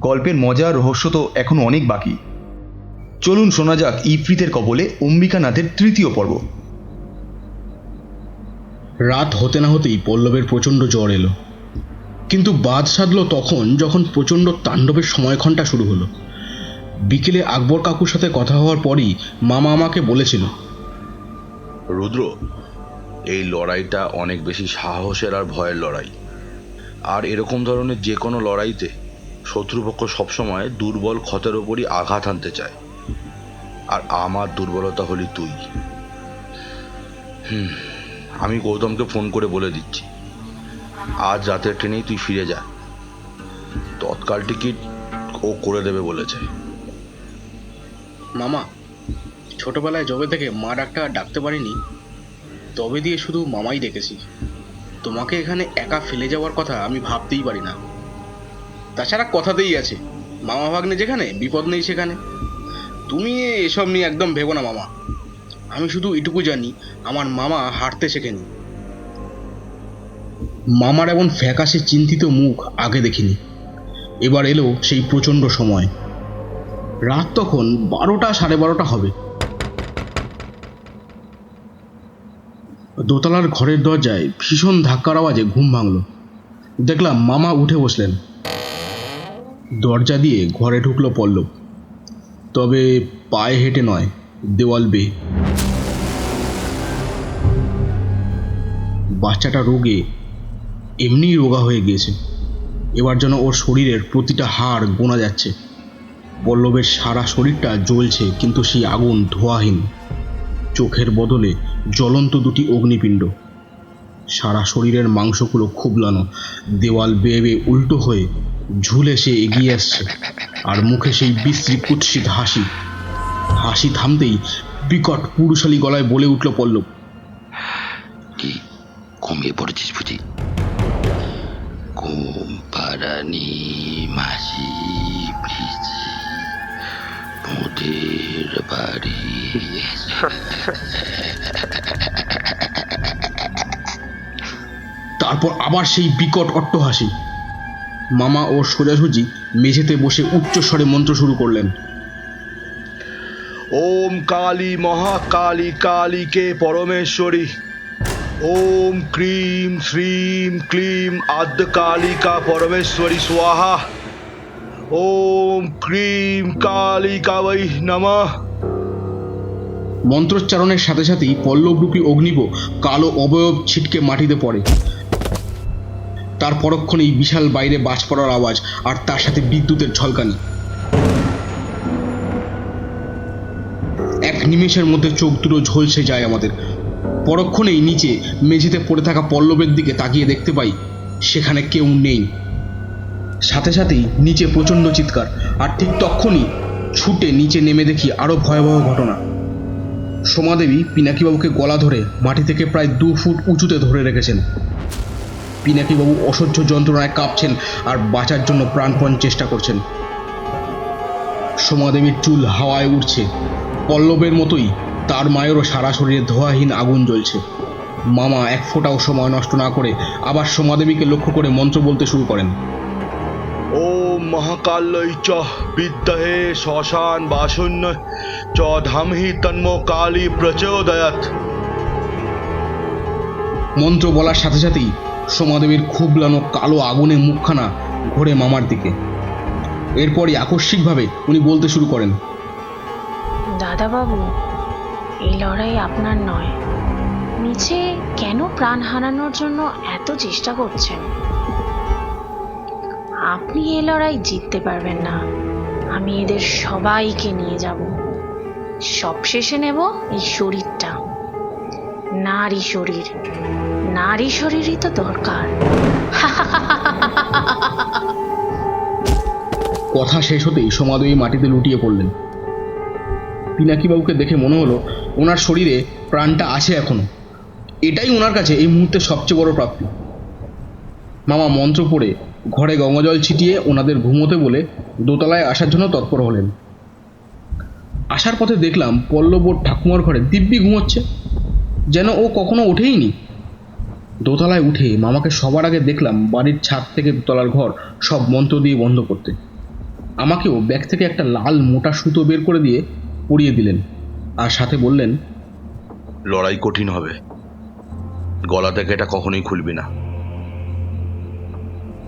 গল্পের মজা রহস্য তো এখনও অনেক বাকি। চলুন শোনা যাক ইফরিতের কবলে অম্বিকানাথের তৃতীয় পর্ব। রাত হতে না হতেই পল্লবের প্রচণ্ড জ্বর এলো। কিন্তু বাদ সাধলো তখন যখন প্রচণ্ড তাণ্ডবের সময়ক্ষণটা শুরু হলো। বিকেলে আকবর কাকুর সাথে কথা হওয়ার পরই মামা আমাকে বলেছিল রুদ্র এই লড়াইটা অনেক বেশি সাহসের আর ভয়ের লড়াই। আর এরকম ধরনের যে কোনো লড়াইতে শত্রুপক্ষ সবসময় দুর্বল ক্ষতের ওপরই আঘাত আনতে চায়। আর আমার দুর্বলতা হলি তুই। হুম, আমি গৌতমকে ফোন করে বলে দিচ্ছি। আজ রাতের ট্রেনেই তুই ফিরে যা। তৎকাল টিকিট ও করে দেবে বলেছে। মামা, ছোটবেলায় জবে থেকে মা ডাক্তার ডাকতে পারিনি? তবে দিয়ে শুধু মামাই দেখেছি তোমাকে এখানে একা ফেলে যাওয়ার কথা আমি ভাবতেই পারি না। তাছাড়া কথাতেই আছে, মামা ভাগ্নে যেখানে, বিপদ নেই সেখানে। তুমি এসব নিয়ে একদম ভেবো না, মামা। আমি শুধু এটুকু জানি, আমার মামা হাঁটতে শেখেনি। মামার এমন ফ্যাকাশে চিন্তিত মুখ আগে দেখিনি। এবার এলো সেই প্রচণ্ড সময়। রাত তখন বারোটা সাড়ে বারোটা হবে। দোতলার ঘরের দরজায় ভীষণ ধাক্কার আওয়াজে ঘুম ভাঙল। দেখলাম মামা উঠে বসলেন। দরজা দিয়ে ঘরে ঢুকলো পল্লব। তবে পায়ে হেঁটে নয়, দেওয়াল বেয়ে। বাচ্চাটা রোগে, এমনিই রোগা হয়ে গিয়েছে। এবার যেন ওর শরীরের প্রতিটা হাড় গোনা যাচ্ছে। পল্লবের সারা শরীরটা জ্বলছে, কিন্তু সেই আগুন ধোয়াহীন। চোখের বদলে জ্বলন্ত দুটি অগ্নিপিণ্ড। সারা শরীরের মাংসগুলো খুবলানো দেওয়াল বেয়ে বেয়ে উল্টো হয়ে ঝুলে সে এগিয়ে আসছে। আর মুখে সেই বিশ্রী কুৎসিত হাসি। হাসি থামতেই বিকট পুরুষালী গলায় বলে উঠল পল্লব, কি ঘুমিয়ে পড়েছিস বুঝি? ঘুম পাড়ানি মাসি পিসি মোদের বাড়ি তারপর আবার সেই বিকট অট্টহাসি। মামা ও সোজাসুজি মেঝেতে বসে উচ্চস্বরে মন্ত্র শুরু করলেন। ওম কালী মহাকালী কালীকে পরমেশ্বরী। ওম ক্রিম শ্রীম ক্লিম আদ্য কালিকা পরমেশ্বরী স্বাহা। ওম ক্রিম কালিকা বৈ নমঃ। মন্ত্রোচ্চারণের সাথে সাথেই পল্লবরূপী অগ্নিব কালো অবয়ব ছিটকে মাটিতে পড়ে। তার পরক্ষণেই বিশাল বাইরে বাজ পড়ার আওয়াজ আর তার সাথে বিদ্যুতের ঝলকানি। এক নিমেষের মধ্যে চোখ দুটো ঝলসে যায় আমাদের। পরক্ষণেই নিচে মেঝেতে পড়ে থাকা পল্লবের দিকে তাকিয়ে দেখতে পাই সেখানে কেউ নেই। সাথে সাথেই নিচে প্রচণ্ড চিৎকার, আর ঠিক তখনই ছুটে নিচে নেমে দেখি আরও ভয়াবহ ঘটনা। সোমাদেবী পিনাকিবাবুকে গলা ধরে মাটি থেকে প্রায় দু ফুট উঁচুতে ধরে রেখেছেন। পিনাকিবাবু অসহ্য যন্ত্রণায় কাঁপছেন আর বাঁচার জন্য প্রাণপণ চেষ্টা করছেন। সোমাদেবীর চুল হাওয়ায় উঠছে পল্লবের মতোই তার মায়েরও সারা শরীরে ধোয়াহীন আগুন জ্বলছে। মামা এক ফোঁটাও সময় নষ্ট না করে আবার সোমাদেবীকে লক্ষ্য করে মন্ত্র বলতে শুরু করেন। ও মহাকাল্যৈ চ বিদ্মহে শ্মশান বাসন্য চ ধামহি তন্ম কালী প্রচোদয়াত মন্ত্র বলার সাথে সাথেই সোমাদেবীর খুবলানো কালো আগুনে মুখখানা ঘোরে মামার দিকে। এরপরই আকস্মিকভাবে উনি বলতে শুরু করেন, দাদাবাবু, এই লড়াই আপনার নয়। নিচে কেন প্রাণ হারানোর জন্য এত চেষ্টা করছেন? আপনি এই লড়াই জিততে পারবেন না। আমি এদের সবাইকে নিয়ে যাব। সবশেষে নেব এই শরীরটা, নারী শরীর। নারী শরীরই তো দরকার। কথা শেষ হতেই সমাদয়ী মাটিতে লুটিয়ে পড়লেন। পিনাকিবাবুকে দেখে মনে হলো ওনার শরীরে প্রাণটা আছে এখনও। এটাই ওনার কাছে এই মুহূর্তে সবচেয়ে বড় প্রাপ্তি। মামা মন্ত্র পড়ে ঘরে গঙ্গাজল ছিটিয়ে ওনাদের ঘুমোতে বলে দোতলায় আসার জন্য তৎপর হলেন। আসার পথে দেখলাম পল্লব ঠাকুমার ঘরে দিব্যি ঘুমোচ্ছে। যেন ও কখনো ওঠেইনি। দোতলায় উঠে মামাকে সবার আগে দেখলাম বাড়ির ছাদ থেকে দোতলার ঘর সব মন্ত্র দিয়ে বন্ধ করতে। আমাকেও ব্যাগ থেকে একটা লাল মোটা সুতো বের করে দিয়ে পরিয়ে দিলেন আর সাথে বললেন লড়াই কঠিন হবে। গলা থেকে এটা কখনোই খুলবি না।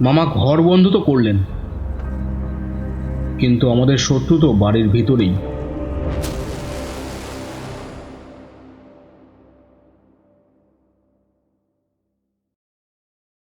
মামা ঘর বন্ধ তো করলেন কিন্তু আমাদের শত্রু তো বাড়ির ভিতরেই।